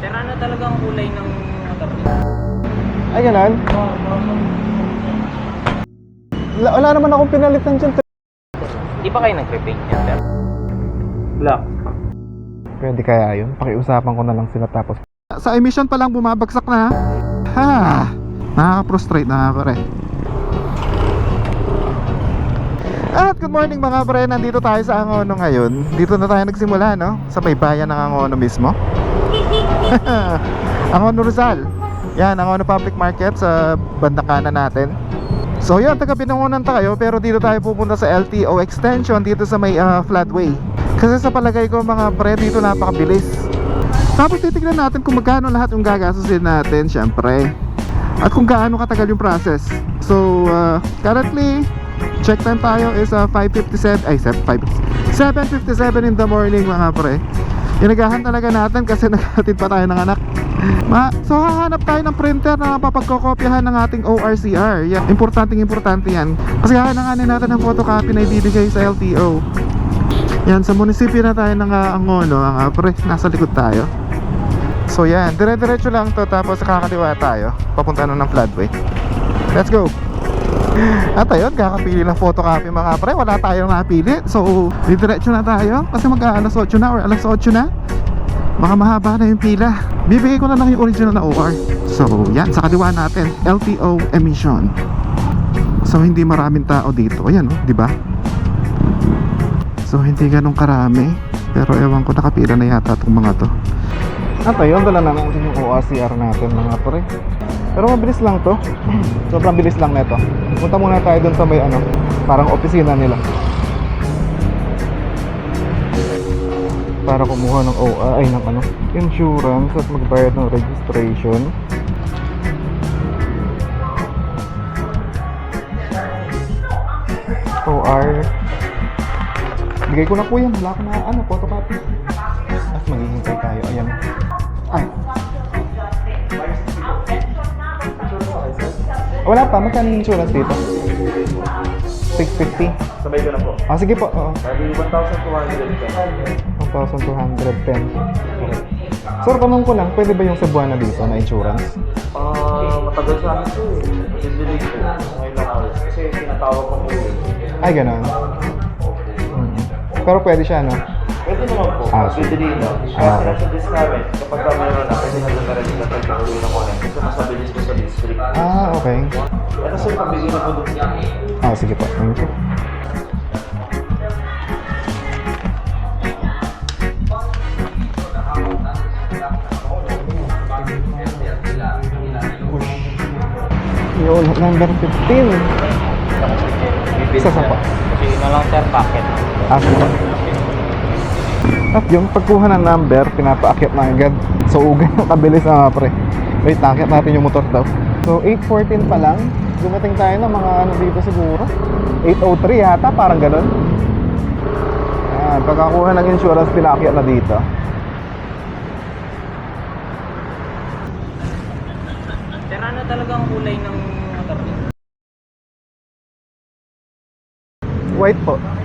Terano talaga ang kulay ng motor niya. Ay, ganun? Wala, wala naman akong pinalitan dyan. Di ba kayo nagpe-paint niya, sir? Black. Pwede kaya yun? Pakiusapan ko na lang sila tapos. Sa emission pa lang bumabagsak na ha? Ha! Nakaka-prostrate na pare. At good morning mga pre, nandito tayo sa Angono ngayon. Dito na tayo nagsimula no? Sa may bayan ng Angono mismo. Angono Rizal. Yan, Angono Public Market sa bandang kanan natin. So yun, taga Binangonan tayo pero dito tayo pupunta sa LTO extension dito sa may ah, floodway. Kasi sa palagay ko mga pre, dito napakabilis. Tapos titignan natin kung magkano lahat yung gagastusin natin, syempre. At kung gaano katagal yung process. So, uh, currently, check time tayo is uh, 5.57, ay 7, 7.57 in the morning mga pre. Inagahan talaga natin kasi naghatid pa tayo ng anak. Ma so hahanap tayo ng printer na papagkokopyahan ng ating ORCR. Yan, importanteng importante yan. Kasi hahananganin natin ng photocopy na ibibigay sa LTO. Yan, sa munisipyo na tayo ng uh, Angono, ang uh, pre, nasa likod tayo. So yan, dire-diretso lang to tapos kakaliwa tayo. Papunta na ng floodway. Let's go! At ayun, kakapili ng photocopy mga pre. Wala tayong napili. So, didiretso na tayo. Kasi mag alas 8 na or alas 8 na. Baka mahaba na yung pila. Bibigay ko na lang yung original na OR. So, yan. Sa kaliwa natin, LTO emission. So, hindi maraming tao dito. Ayan, oh, di ba? So, hindi ganun karami. Pero ewan ko, nakapila na yata itong mga to. At ayun, dala na natin yung ORCR natin mga pre. Pero mabilis lang to. Sobrang bilis lang nito. Punta muna tayo dun sa may ano, parang opisina nila. Para kumuha ng OR, ay ng ano, insurance at magbayad ng registration. OR. Bigay ko na po yan. Wala ko na ano, photocopy. At maghihintay tayo. Wala pa. Magkano yung insurance dito? 650? Sabay ko na po. Ah, sige po. Oo. Sabi 1,210. 1,210. Sir, tanong ko lang, pwede ba yung Cebuana dito na insurance? Ah, matagal sa akin to eh. Nag-delay ko ng ilang hours. Kasi tinatawag ko po. Ay, ganun. Pero pwede siya, no? Pwede naman po. Ah, Ah, sige. Nag-delay na. Ah, Kaya okay. sinasuggest namin, kapag ka meron na, pwede na na rin na pagkakauwi ng kunin. Kasi mas mabilis sa district. Ah, okay. Ito sir, pabigyan na po doon. Ah, sige po. Thank you. Yun, number 15. Isa sa pa. Kasi na lang, sir, packet. Ah, sige. At yung pagkuha ng number, pinapaakyat na agad. So, ugan yung kabilis na mga pre. Wait, nakakit natin yung motor daw. So, 8.14 pa lang. Dumating tayo ng mga ano dito siguro. 8.03 yata, parang ganun. Ayan, pagkakuha ng insurance, pinaakyat na dito. Terano talaga ang kulay ng motor niya. White po.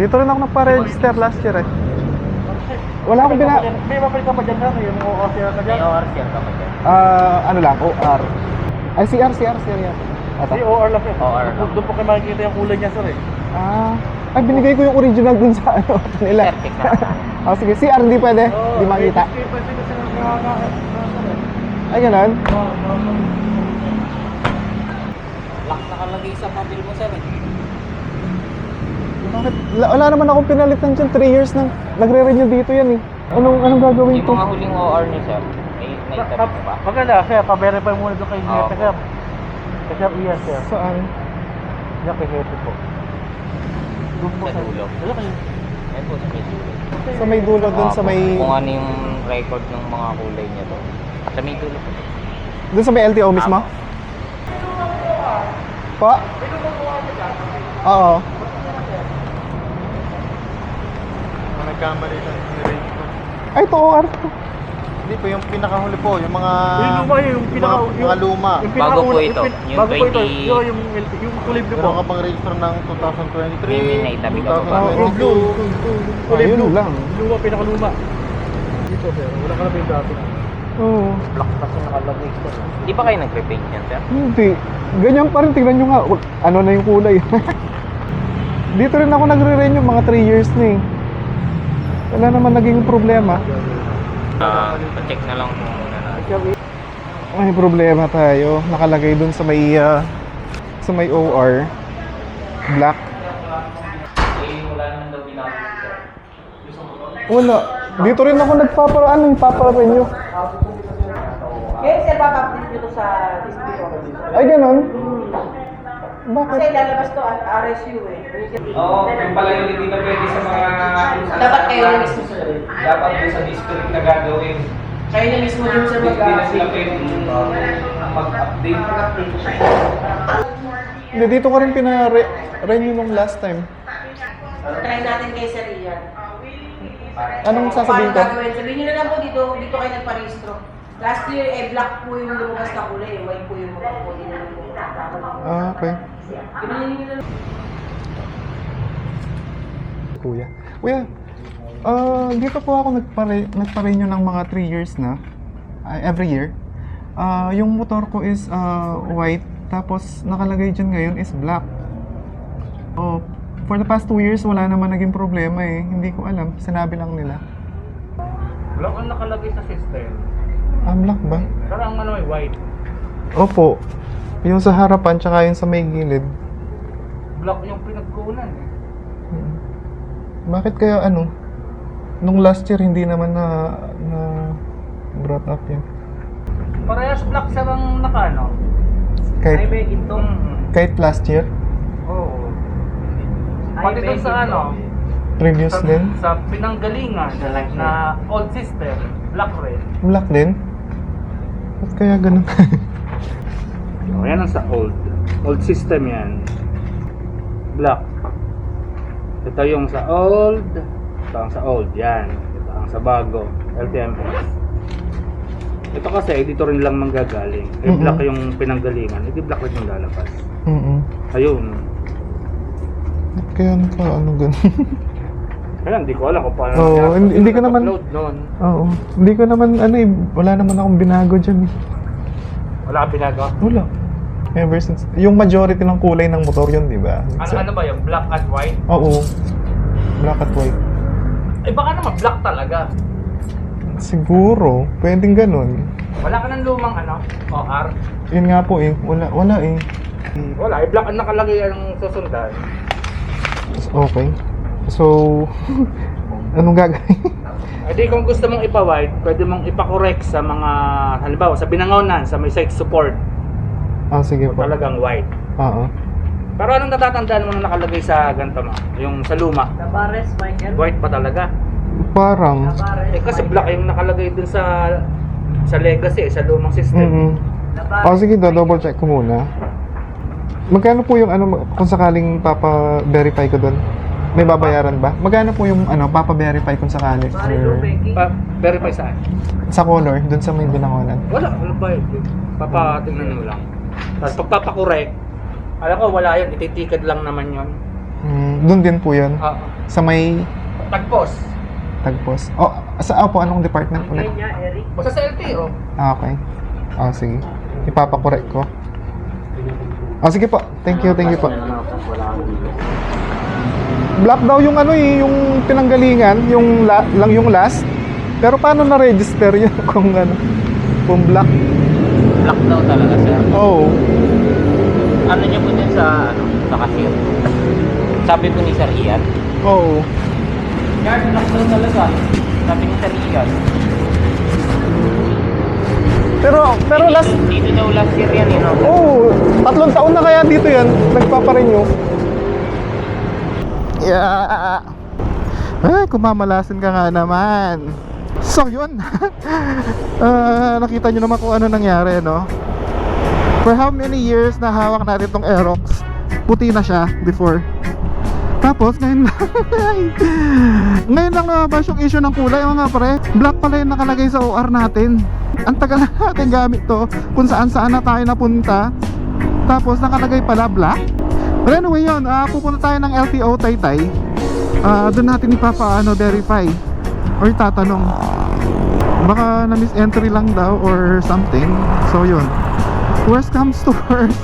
Dito rin ako nagpa-register last year eh. Wala akong bina... May mapalit ka pa dyan na. Yung OCR ka May dyan. ORCR ka pa dyan. Ah, ano lang, OR. Ay, CR, CR, CR yan. Ata. Hindi, OR lang. sir. OR lang. Doon po kayo makikita yung kulay niya sir eh. Ah, ay binigay ko yung original dun sa ano nila. Check na. oh, sige, CR hindi pwede. Hindi makita. Eh, pwede kasi nakaka... Ay, ganun. Lock nakalagay sa papel mo, sir. eh. Bakit? La- Wala naman akong pinalitan dyan. 3 years nang nagre-renew dito yan eh. Anong, anong gagawin Yung ko? mga huling OR niyo, sir. May, mo ba? Maganda, sir. Pa-verify muna doon kay. Jefe, sir. Kasi yes, sir. Saan? Yan kay Jefe po. Doon po Sa dulo. Wala kayo. Yan po, sa may dulo. Sa may dulo dun sa may... Kung ano yung record ng mga kulay niya to. Sa may dulo po. Dun sa may LTO mismo? Pa? Oo. Nagkamali na. Ay, ito OR. Hindi po, yung pinakahuli po, yung mga... Yung luma yun, yung pinaka... mga, mga luma. Yung Bago po ito, yung yung bago po ito, 20 yung, yung, yung kulay blue po. Meron ka pang register ng 2023, May naitabi ka pa ba? Oh, yung blue. 2022. Kulay Ayun blue. lang. Luma, pinakaluma. ito, sir. Wala ka na ba yung dati? Oo. Black kasi nakalagay ito. Hindi ba kayo nagre-paint yan, sir? Hindi. Ganyan pa rin. Tingnan nyo nga. Ano na yung kulay. Dito rin ako nagre-renew mga 3 years na eh. Wala naman naging problema. Ah, pa-check na lang kung. May problema tayo. Nakalagay dun sa may ah, sa may OR. Black. Wala. Dito rin ako nagpapara ano, papa-renew. Ngayon sir, papapit nyo to sa district Ay, ganun? Kasi Bakit? lalabas to at RSU eh. Oo, yung pala yung hindi na pwede sa mga... Dapat kayo na mismo sir. Dapat yung sa district na gagawin. Kayo na mismo dun sir Hindi na sila mag pwede mag-update. Hindi, dito ka rin pina-renew nung last time. Try natin kay Sir Ian. Anong sasabihin ko? Sabihin nyo na lang po dito, dito kayo nagparehistro. Last year, eh, black po yung lumabas na kulay. eh. White po yung mga po. Ah, okay. Kuya. Kuya, ah dito po ako nagpare nagpa-renew ng mga 3 years na. ah, every year. Ah, yung motor ko is ah, white, tapos nakalagay dyan ngayon is black. Oh, for the past 2 years, wala naman naging problema eh. Hindi ko alam. Sinabi lang nila. Black ang nakalagay sa system. Ah, black ba? Pero ang ano ay white. Opo. Yung sa harapan, tsaka yung sa may gilid. Black yung pinagkunan eh. Mm. Bakit kaya ano? Nung last year, hindi naman na, na brought up yan. Parehas black sir ang nakano. Kahit, may ito. kahit last year, Oo. Pati dun sa ano, previous sa, din, sa pinanggalingan na old system, black red. black din. Ba't kaya ganun? Oh, yan ang sa old. Old system yan. Black. Ito yung sa old. Ito ang sa old. Yan. Ito ang sa bago. LTMS. Ito kasi, dito rin lang manggagaling. Eh, Mhm. black yung pinanggalingan. Hindi black rin yung lalabas. Mm Ayun. Kaya naka ano ganun? Kaya hindi ko alam kung paano. Oo, nangyari. hindi- hindi ko naman- noon. Oo. Hindi ko naman ano eh, wala naman akong binago dyan eh. Wala kang pinagawa. Wala. Ever since, yung majority ng kulay ng motor yun, di ba? Ano, ano ba yung black and white? Oo. Black at white. Eh baka naman black talaga. Siguro, pwedeng ganun. Wala ka ng lumang ano, OR. Yun nga po eh, wala, wala eh. Wala. Eh, black ang nakalagay ang susundan. Okay. So, anong gagawin? Eh di kung gusto mong ipa-white, pwede mong ipa-correct sa mga, halimbawa sa binangonan, sa may side support, ah, sige o po. talagang white. Oo. Pero anong natatandaan mo na nakalagay sa ganito mo? Yung sa luma? Nabares, Michael. White pa talaga. Parang, Nabares. Eh kasi black yung nakalagay dun sa sa legacy, eh, sa lumang system. mm Oh, sige, double check ko muna. Magkano po yung ano, kung sakaling papa-verify ko doon? May babayaran ba? Magkano po yung ano, papa-verify kung sakali? Or. Pa, verify saan? sa color, doon sa may binangonan. Wala, wala ba yun? Papatingnan mo lang. Tapos pagpapakorek, alam ko wala yun, ititikad lang naman yun. Mm, doon din po yun. Ah, Sa may tagpos. tagpos. Oh, sa opo, anong department ulit? niya, Eric. Basta sa LTO. Ah, okay. Ah, sige. Ipapakorek ko. Ah, sige po. Thank you, thank you po. Black daw yung ano eh, yung pinanggalingan, yung la, lang yung last. Pero paano na-register yun kung ano, kung black? Black daw talaga sir. Oh. Ano niya po din sa, ano, sa cashier. Sabi po ni Sir Ian, Oh. Yard, black daw talaga. Sabi ni Sir Ian. Pero pero Dito- last Dito daw last year yan, you know. Oh, tatlong taon na kaya dito yan, nagpaparenew. Yeah. Ay, kumamalasin ka nga naman. So, yun. Ah, nakita nyo naman kung ano nangyari, no? For how many years na hawak natin tong Aerox, puti na siya before. Tapos, ngayon ngayon lang lumabas yung issue ng kulay, mga pre. Black pala yung nakalagay sa OR natin. Ang tagal na natin gamit to, kung saan saan na tayo napunta. Tapos, nakalagay pala black. But anyway yun, ah, pupunta tayo ng LTO Taytay. Ah, doon natin ipapa ano, verify or tatanong. Baka na miss entry lang daw or something. So yun. Worst comes to worst.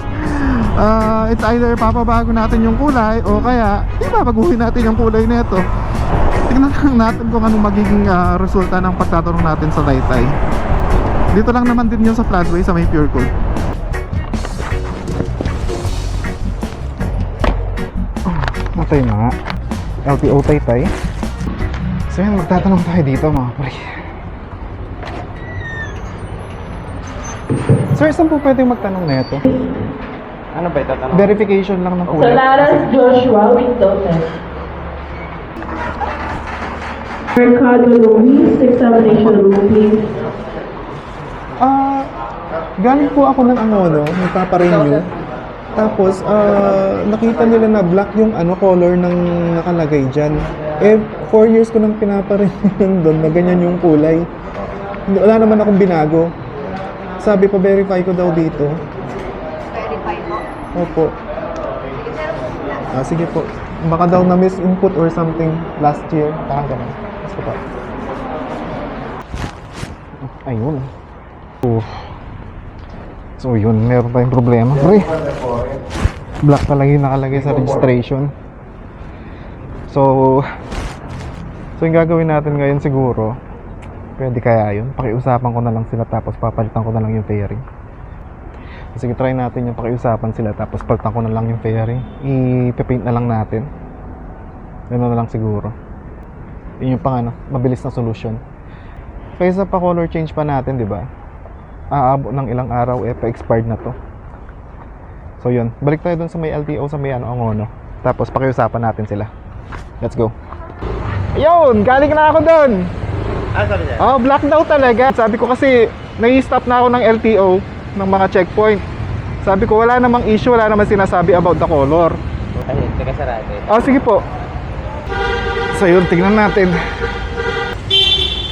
Uh, it's either papabago natin yung kulay o kaya ipapaguhin natin yung kulay nito tignan lang natin kung anong magiging ah, resulta ng pagtatanong natin sa Taytay. Dito lang naman din yun sa Floodway sa may Pure Gold. Matay na nga. LTO Taytay. So yan, magtatanong tayo dito mga pre Sir, saan po pwedeng magtanong na ito? Ano ba ito? Tanong? Verification lang ng kulay Salaras Joshua Wintotes. Mercado Luis, examination room, please. Ah, galing po ako ng Angono, nagpaparenew. Tapos, ah, nakita nila na black yung ano, color ng nakalagay dyan. Eh, 4 years ko nang pinaparenew doon na ganyan yung kulay. Hindi- Wala naman akong binago. Sabi pa, verify ko daw dito. Verify po. Opo. Ah, sige po. Baka daw na miss-input or something last year. Parang ganun. Sige po. Ayun. Oh. So yun, meron tayong problema. Pre, black talaga yung nakalagay sa registration. So, so yung gagawin natin ngayon siguro, pwede kaya yun. Pakiusapan ko na lang sila tapos papalitan ko na lang yung fairing. Sige, try natin yung pakiusapan sila tapos palitan ko na lang yung fairing. I-paint na lang natin. Ganun na lang siguro. Yun yung pang ano, mabilis na solution. Kaysa pa color change pa natin, di ba? Aabot ng ilang araw, eh, pa-expired na to. So yun, balik tayo dun sa may LTO sa may ano, Angono. Tapos pakiusapan natin sila. Let's go. Ayun, galing na ako dun. Ah, sabi niya? Oh, black daw talaga. Sabi ko kasi, nai-stop na ako ng LTO ng mga checkpoint. Sabi ko, wala namang issue, wala namang sinasabi about the color. Ay, teka sarado. Oh, sige po. So yun, tignan natin.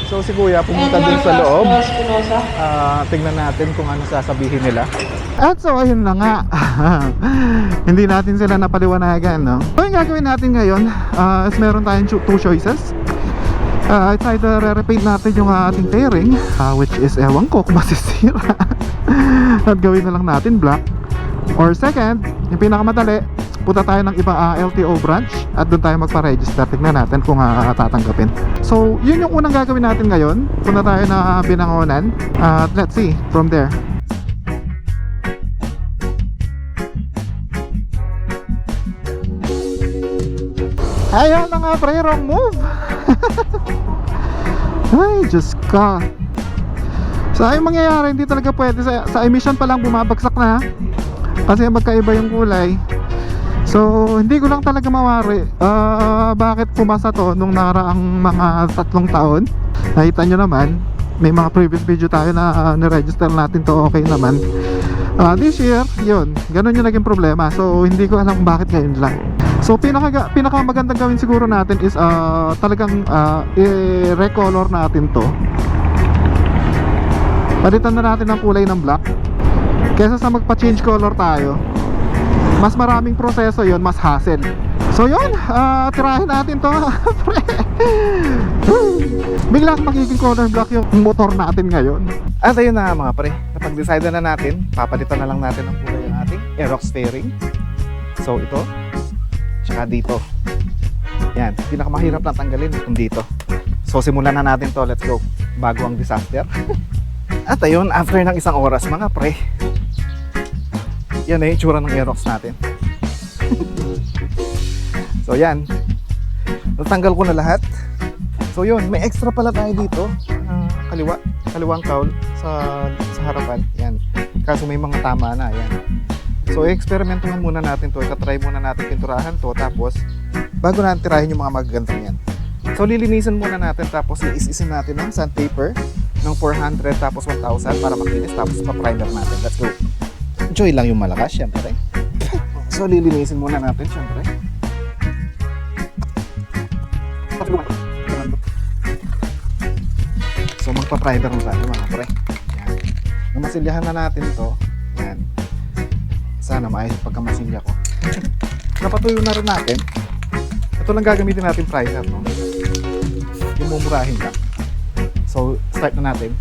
So si Kuya pumunta dun sa loob. Ah, tignan natin kung ano sasabihin nila. At so ayun na nga. Hindi natin sila napaliwanagan, no? So yung gagawin natin ngayon, ah, is meron tayong cho- two choices. Uh, it's either re-repaint natin yung ah, ating fairing, ah, which is ewan ko kung masisira. At gawin na lang natin black. Or second, yung pinakamadali, punta tayo ng ibang ah, LTO branch at doon tayo magpa-register. Tignan natin kung uh, tatanggapin. So, yun yung unang gagawin natin ngayon. Punta tayo na binangonan. At let's see from there. Ayun na nga pre, wrong move. Ay, Diyos ka. So, yung mangyayari, hindi talaga pwede. Sa, sa emission pa lang bumabagsak na. Kasi magkaiba yung kulay. So, hindi ko lang talaga mawari ah, bakit pumasa to nung nakaraang mga tatlong taon. Nakita nyo naman, may mga previous video tayo na ah, niregister natin to okay naman. Ah, this year, yun, ganun yung naging problema. So, hindi ko alam bakit ngayon lang. So, pinaka, pinaka magandang gawin siguro natin is ah, talagang ah, i-recolor natin to. Palitan na natin ang kulay ng black. Kesa sa magpa-change color tayo, mas maraming proseso yon mas hassle. So yun, ah, tirahin natin to. Pre. Biglang magiging color black yung motor natin ngayon. At ayun na mga pre, napag-decide na natin, papalitan na lang natin ang kulay ng ating Aerox fairing. So ito, tsaka dito. Yan, pinakamahirap na tanggalin itong dito. So simulan na natin to, let's go. Bago ang disaster. At ayun, after ng isang oras mga pre, yan na yung itsura ng Aerox natin. so yan, natanggal ko na lahat. So yun, may extra pala tayo dito. ah, kaliwa, kaliwang cowl sa, sa harapan. Yan. Kaso may mga tama na. Yan. So i-experimentuhan muna natin to. Ikatry muna natin pinturahan to. Tapos, bago natin tirahin yung mga magagandang yan. So lilinisan muna natin tapos iisisin natin ng sandpaper ng 400 tapos 1,000 para makinis tapos pa-primer natin. Let's go. Enjoy lang yung malakas, syempre. So lilinisin muna natin, syempre. So magpa-primer na tayo mga pre. Yan. Nung masilyahan na natin to. Sana maayos pagkamasilya ko. Napatuyo na rin natin. Ito lang gagamitin natin primer, no? Yung mumurahin lang. So, start na natin.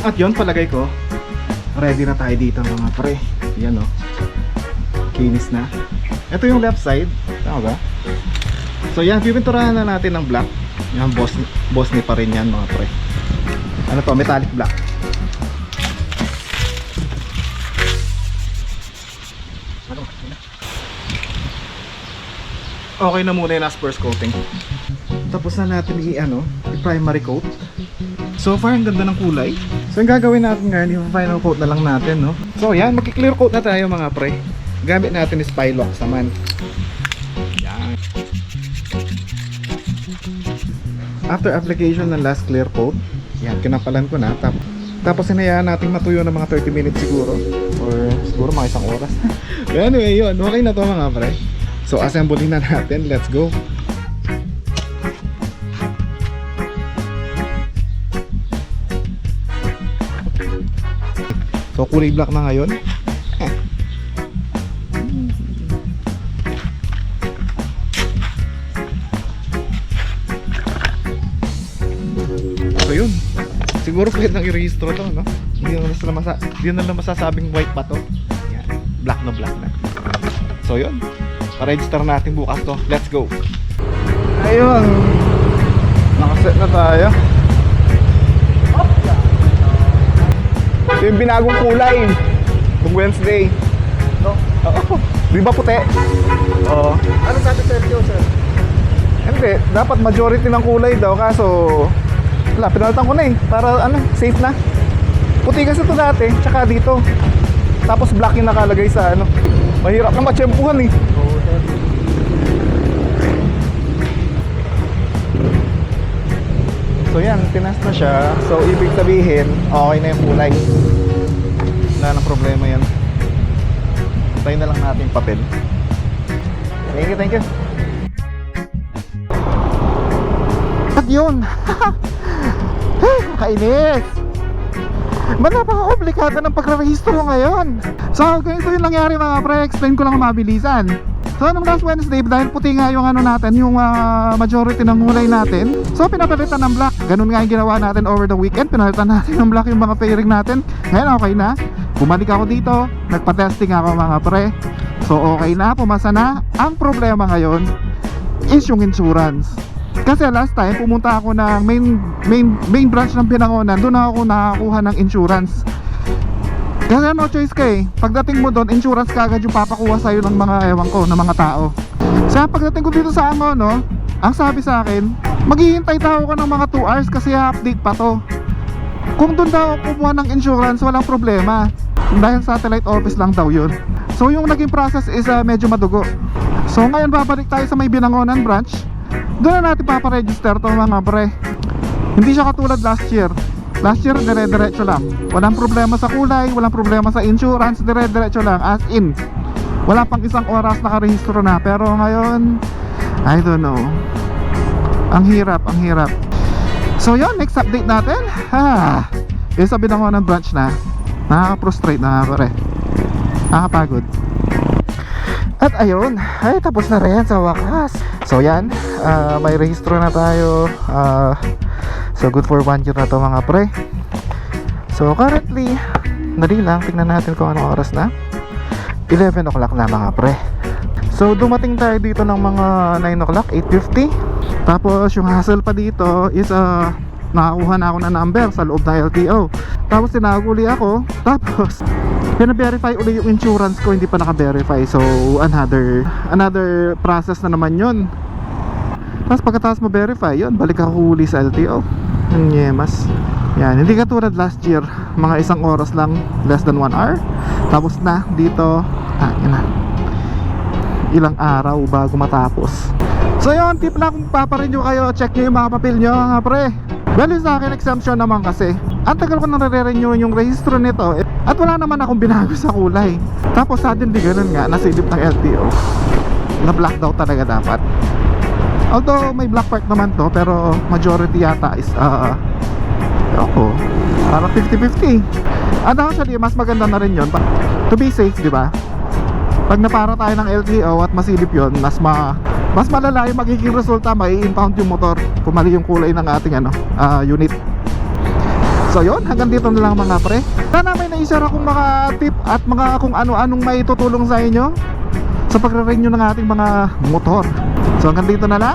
At yon palagay ko, ready na tayo dito mga pre. Yan o. Kinis na. Ito yung left side. Tama ba? So yan, pipinturahan na natin ng black. Yan, boss, boss ni pa rin yan mga pre. Ano to, metallic black. Ano? Okay na muna yung last first coating. Tapos na natin i-ano, i-primary coat. So far, ang ganda ng kulay. So, yung gagawin natin ngayon, yung final coat na lang natin, no? So, yan, magki-clear coat na tayo mga pre. Gamit natin is Pilox naman. Yan. After application ng last clear coat, yan, kinapalan ko na. Tap tapos hinayaan natin matuyo ng mga 30 minutes siguro. Or siguro mga isang oras. Anyway, yun. Okay na to mga pre. So, assembling na natin. Let's go. So kulay black na ngayon. so yun. Siguro pwede nang i-registro to, no? Hindi na lang masa hindi na lang masasabing white pa to. Yan. Black na black na. So yun. Pa-register natin bukas to. Let's go. Ayun. Nakaset na tayo. Ito yung binagong kulay. Kung Wednesday. No? Oo. Di ba puti? Oo. Ano sabi sa LTO, sir? Hindi. Dapat majority ng kulay daw. Kaso, wala. Pinalitan ko na eh. Para ano, safe na. Puti kasi ito dati. Tsaka dito. Tapos black yung nakalagay sa ano. Mahirap na matsyempuhan eh. So yan, tinas na siya. So ibig sabihin, okay na yung kulay. Wala nang problema yan. Hintayin na lang natin papel. Thank you, thank you. At yun! Kainis! Ba't napaka-komplikado ng pagre-rehistro ngayon? So, ganito yung nangyari mga pre, explain ko lang mabilisan. So, nung last Wednesday, dahil puti nga yung ano natin, yung ah, majority ng kulay natin, so pinapalitan ng black. Ganun nga yung ginawa natin over the weekend, pinalitan natin ng black yung mga fairing natin. Ngayon, okay na. Bumalik ako dito, nagpa-testing ako mga pre. So, okay na, pumasa na. Ang problema ngayon is yung insurance. Kasi last time pumunta ako ng main main main branch ng Binangonan, doon ako nakakuha ng insurance. Kasi no choice ka eh. Pagdating mo doon, insurance kagad yung papakuha sa'yo ng mga ewan ko, ng mga tao. Sa pagdating ko dito sa ano, no, ang sabi sa akin, maghihintay daw ako ng mga 2 hours kasi update pa to. Kung doon daw kumuha ng insurance, walang problema. Dahil satellite office lang daw yun. So yung naging process is uh, medyo madugo. So ngayon babalik tayo sa may Binangonan branch. Doon na natin paparegister to mga pre. Hindi siya katulad last year. Last year dire-diretso lang. Walang problema sa kulay, walang problema sa insurance, dire-diretso lang as in. Wala pang isang oras nakarehistro na. Pero ngayon, I don't know. Ang hirap, ang hirap. So yun, next update natin. Ha. Yung sabi na ko ng branch na. Nakaka-frustrate na pare. Nakakapagod. At ayun, ay tapos na rin sa wakas. So yan, ah, may rehistro na tayo. Ah, so good for one year na to mga pre. So currently, dali lang, tingnan natin kung anong oras na. 11 o'clock na mga pre. So dumating tayo dito ng mga 9 o'clock, 8.50. Tapos yung hassle pa dito is uh, nakakuha na ako ng number sa loob ng LTO. Tapos tinaguli ako. Tapos Pina-verify uli yung insurance ko, hindi pa naka-verify. So, another another process na naman yun. Tapos pagkatapos mo verify, yun, balik ako huli sa LTO. Ang yemas. Yan, hindi katulad last year, mga isang oras lang, less than 1 hour. Tapos na, dito, ah, na. Ilang araw bago matapos. So yun, tip lang kung paparenew kayo, check nyo yung mga papel nyo, nga pre. Well, sa akin, exemption naman kasi. Ang tagal ko nang nare-renew yung registro nito. At wala naman akong binago sa kulay. Tapos suddenly ganun nga, nasilip ng LTO. Na black daw talaga dapat. Although may black part naman to, pero majority yata is, uh, ako, parang 50-50. And actually, mas maganda na rin yun. To be safe, di ba? Pag napara tayo ng LTO at masilip yon mas ma mas malala yung magiging resulta may impound yung motor kung mali yung kulay ng ating ano ah, unit So yun, hanggang dito na lang mga pre. Sana may naishare akong mga tip at mga kung ano-anong may tutulong sa inyo Sa pagre-renew ng ating mga motor. So hanggang dito na lang.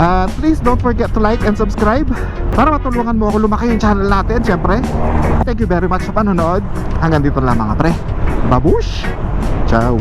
At please don't forget to like and subscribe Para matulungan mo ako lumaki yung channel natin syempre. Thank you very much sa panonood. Hanggang dito na lang mga pre. Babush! Ciao!